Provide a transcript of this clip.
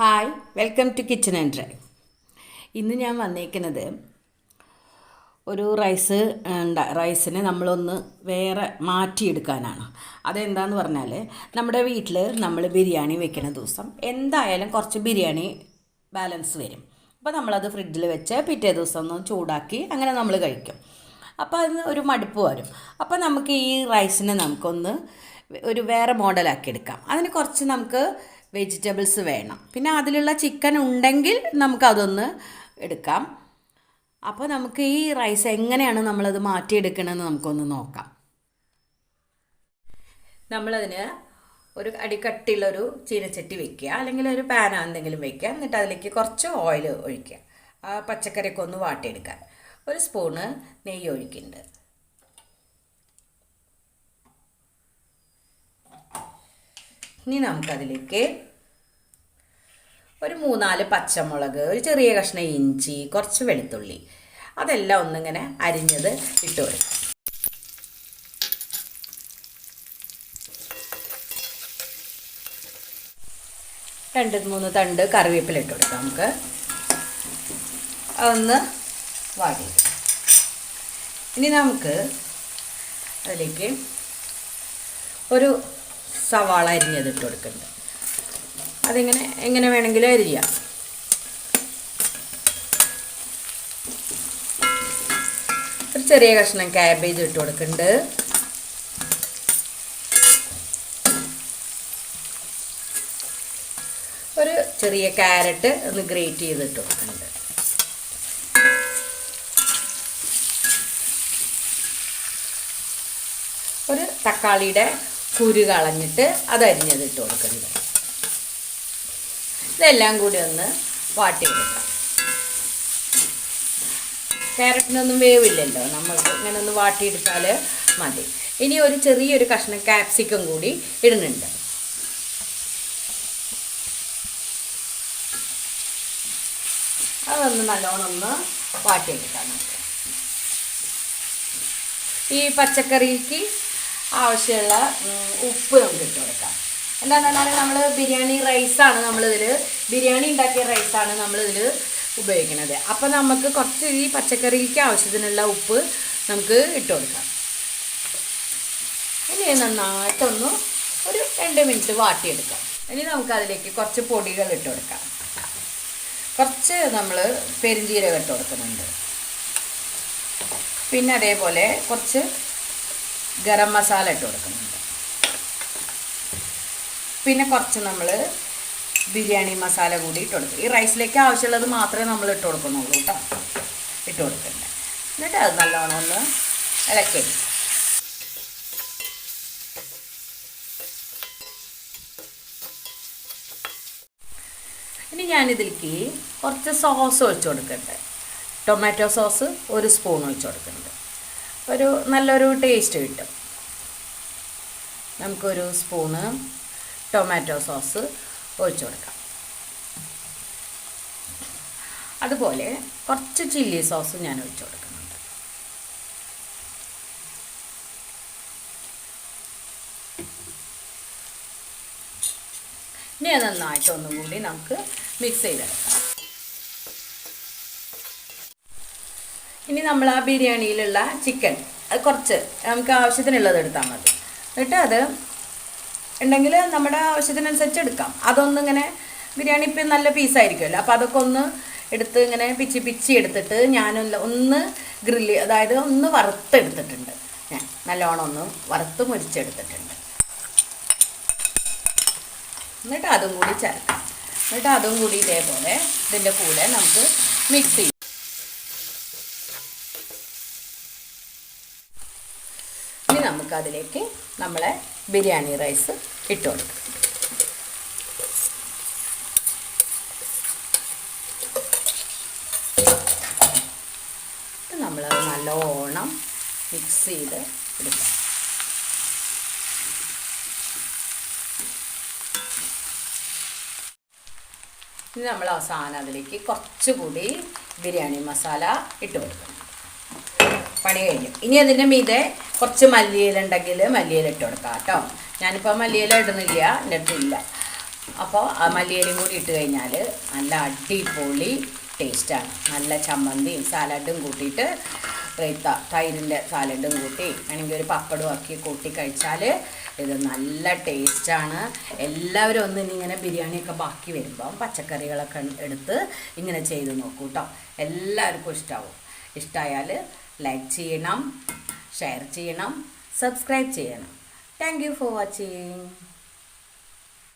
Hi welcome to kitchen and drive ഇന്ന് ഞാൻ വന്നേക്കുന്നത് ഒരു റൈസ് ഉണ്ട റൈസിനെ നമ്മളൊന്ന് വേറെ മാറ്റിയെടുക്കാനാണ്. അതെന്താന്ന് പറഞ്ഞാൽ നമ്മുടെ വീട്ടിൽ നമ്മൾ ബിരിയാണി വെക്കുന്ന ദിവസം എന്തായാലും കുറച്ച് ബിരിയാണി ബാലൻസ് വരും. അപ്പോൾ നമ്മളത് ഫ്രിഡ്ജിൽ വെച്ച് പിറ്റേ ദിവസം ഒന്ന് ചൂടാക്കി അങ്ങനെ നമ്മൾ കഴിക്കും. അപ്പോൾ അതിന് ഒരു മടുപ്പ് വരും. അപ്പോൾ നമുക്ക് ഈ റൈസിനെ നമുക്കൊന്ന് ഒരു വേറെ മോഡലാക്കി എടുക്കാം. അതിന് കുറച്ച് നമുക്ക് വെജിറ്റബിൾസ് വേണം. പിന്നെ അതിലുള്ള ചിക്കൻ ഉണ്ടെങ്കിൽ നമുക്കതൊന്ന് എടുക്കാം. അപ്പോൾ നമുക്ക് ഈ റൈസ് എങ്ങനെയാണ് നമ്മളത് മാറ്റിയെടുക്കണമെന്ന് നമുക്കൊന്ന് നോക്കാം. നമ്മളതിന് ഒരു അടിക്കട്ടിയുള്ളൊരു ചീനച്ചട്ടി വെക്കുക അല്ലെങ്കിൽ ഒരു പാനോ എന്തെങ്കിലും വെക്കുക എന്നിട്ട് അതിലേക്ക് കുറച്ച് ഓയിൽ ഒഴിക്കുക. ആ പച്ചക്കറിയൊക്കെ ഒന്ന് വാട്ടിയെടുക്കാൻ. ഒരു സ്പൂണ് നെയ്യ് ഒഴിക്കുന്നുണ്ട്. ഇനി നമുക്കതിലേക്ക് ഒരു മൂന്നാൽ പച്ചമുളക് ഒരു ചെറിയ കഷ്ണം ഇഞ്ചി കുറച്ച് വെളുത്തുള്ളി. അതെല്ലാം ഒന്നിങ്ങനെ അരിഞ്ഞത് ഇട്ട് കൊടുക്കും. രണ്ട് മൂന്ന് തണ്ട് കറിവേപ്പില ഇട്ട് കൊടുക്കാം നമുക്ക്. അതൊന്ന് വാടി. ഇനി നമുക്ക് അതിലേക്ക് ഒരു സവാള അരിഞ്ഞത് ഇട്ട് കൊടുക്കുന്നുണ്ട് അതിങ്ങനെ എങ്ങനെ വേണമെങ്കിലും അരിയാം. ഒരു ചെറിയ കഷ്ണം ക്യാബേജ് ഇട്ട് കൊടുക്കുന്നുണ്ട് ഒരു ചെറിയ ക്യാരറ്റ് ഒന്ന് ഗ്രേറ്റ് ചെയ്തിട്ട് കൊടുക്കുന്നുണ്ട് ഒരു തക്കാളിയുടെ കുരു കളഞ്ഞിട്ട് അത് അരിഞ്ഞത് ഇട്ട് കൊടുക്കുന്നത് ഇതെല്ലാം കൂടി ഒന്ന് വാട്ടി കൊടുക്കാം. ക്യാരറ്റിനൊന്നും വേവില്ലല്ലോ. നമ്മൾക്ക് ഇങ്ങനെ ഒന്ന് വാട്ടിയെടുത്താൽ മതി. ഇനി ഒരു ചെറിയൊരു കഷ്ണം ക്യാപ്സിക്കം കൂടി ഇടുന്നുണ്ട്. അതൊന്ന് നല്ലോണം ഒന്ന് വാട്ടിയെടുക്കാം നമുക്ക്. ഈ പച്ചക്കറിക്ക് ആവശ്യമുള്ള ഉപ്പ് നമുക്ക് ഇട്ട് കൊടുക്കാം. എന്താണെന്ന് പറഞ്ഞാൽ നമ്മൾ ബിരിയാണി റൈസാണ് നമ്മളിതിൽ ബിരിയാണി ഉണ്ടാക്കിയ റൈസാണ് നമ്മളിതിൽ ഉപയോഗിക്കുന്നത് അപ്പോൾ നമുക്ക് കുറച്ച് ഈ പച്ചക്കറിക്ക് ആവശ്യത്തിനുള്ള ഉപ്പ് നമുക്ക് ഇട്ട് കൊടുക്കാം. ഇനി നന്നായിട്ടൊന്ന് ഒരു രണ്ട് മിനിറ്റ് വാട്ടിയെടുക്കാം. ഇനി നമുക്ക് അതിലേക്ക് കുറച്ച് പൊടികൾ ഇട്ട് കൊടുക്കാം. കുറച്ച് നമ്മൾ പെരിഞ്ചീരകം ഇട്ട് കൊടുക്കുന്നുണ്ട്. പിന്നെ അതേപോലെ കുറച്ച് ഗരം മസാല ഇട്ട് കൊടുക്കുന്നുണ്ട് പിന്നെ കുറച്ച് നമ്മൾ ബിരിയാണി മസാല കൂടി ഇട്ട് കൊടുക്കും. ഈ റൈസിലേക്ക് ആവശ്യമുള്ളത് മാത്രമേ നമ്മൾ ഇട്ട് കൊടുക്കുന്നുള്ളൂ കേട്ടോ. ഇട്ട് കൊടുക്കണ്ടേ. എന്നിട്ട് അത് നല്ലോണം ഒന്ന് ഇളക്കി ഇനി ഞാനിതിലേക്ക് കുറച്ച് സോസ് ഒഴിച്ചു കൊടുക്കുന്നുണ്ട് ടൊമാറ്റോ സോസ് ഒരു സ്പൂൺ ഒഴിച്ചു കൊടുക്കുന്നുണ്ട് ഒരു നല്ലൊരു ടേസ്റ്റ് കിട്ടും. നമുക്കൊരു സ്പൂണ് ടൊമാറ്റോ സോസ് ഒഴിച്ചു കൊടുക്കാം. അതുപോലെ കുറച്ച് ചില്ലി സോസ് ഞാൻ ഒഴിച്ചു കൊടുക്കുന്നുണ്ട്. ഇനി അത് നന്നായിട്ട് നമുക്ക് മിക്സ് ചെയ്തെടുക്കാം. ഇനി നമ്മൾ ആ ബിരിയാണിയിലുള്ള ചിക്കൻ. അത് കുറച്ച് നമുക്ക് ആവശ്യത്തിനുള്ളത് എടുത്താൽ മതി. എന്നിട്ട് അത് ഉണ്ടെങ്കിൽ നമ്മുടെ ആവശ്യത്തിനനുസരിച്ച് എടുക്കാം. അതൊന്നിങ്ങനെ ബിരിയാണി ഇപ്പം നല്ല പീസായിരിക്കുമല്ലോ അപ്പോൾ അതൊക്കെ ഒന്ന് എടുത്ത് ഇങ്ങനെ പിച്ചി പിച്ചി എടുത്തിട്ട് ഞാനൊന്ന് ഒന്ന് ഗ്രില്ല് അതായത് ഒന്ന് വറുത്തെടുത്തിട്ടുണ്ട്. ഞാൻ നല്ലോണം ഒന്ന് വറുത്ത് മുരിച്ചെടുത്തിട്ടുണ്ട്. എന്നിട്ട് അതും കൂടി ചേർക്കാം. എന്നിട്ട് അതും കൂടി ഇതേപോലെ ഇതിന്റെ കൂടെ നമുക്ക് മിക്സ് ചെയ്യാം ഇനി നമുക്കതിലേക്ക് നമ്മളെ ബിരിയാണി റൈസ് ഇട്ട് കൊടുക്കാം. നമ്മളത് നല്ലോണം മിക്സ് ചെയ്ത് എടുക്കാം. ഇനി നമ്മൾ അവസാനം അതിലേക്ക് കുറച്ചുകൂടി ബിരിയാണി മസാല ഇട്ട് കൊടുക്കണം പണി കഴിഞ്ഞു. ഇനി അതിന്റെ മീതെ കുറച്ച് മല്ലിയില ഉണ്ടെങ്കിൽ മല്ലിയില ഇട്ട് കൊടുക്കാം കേട്ടോ. ഞാനിപ്പോൾ മല്ലിയില ഇടുന്നില്ല എന്റെ അടുത്തില്ല അപ്പോൾ ആ മല്ലിയിലും കൂടി ഇട്ട് കഴിഞ്ഞാൽ നല്ല അടിപൊളി ടേസ്റ്റാണ് നല്ല ചമ്മന്തിയും സാലഡും കൂട്ടിയിട്ട് റേത്ത തൈരിന്റെ സാലഡും കൂട്ടി വേണമെങ്കിൽ ഒരു പപ്പടും ആക്കി കൂട്ടി കഴിച്ചാൽ ഇത് നല്ല ടേസ്റ്റാണ് എല്ലാവരും ഒന്ന് ഇങ്ങനെ ബിരിയാണിയൊക്കെ ബാക്കി വരുമ്പം പച്ചക്കറികളൊക്കെ എടുത്ത് ഇങ്ങനെ ചെയ്ത് നോക്കൂ കേട്ടോ. എല്ലാവർക്കും ഇഷ്ടമാവും ഇഷ്ടമായാൽ ലൈക്ക് ചെയ്യണം ഷെയർ ചെയ്യണം സബ്സ്ക്രൈബ് ചെയ്യണം. Thank for watching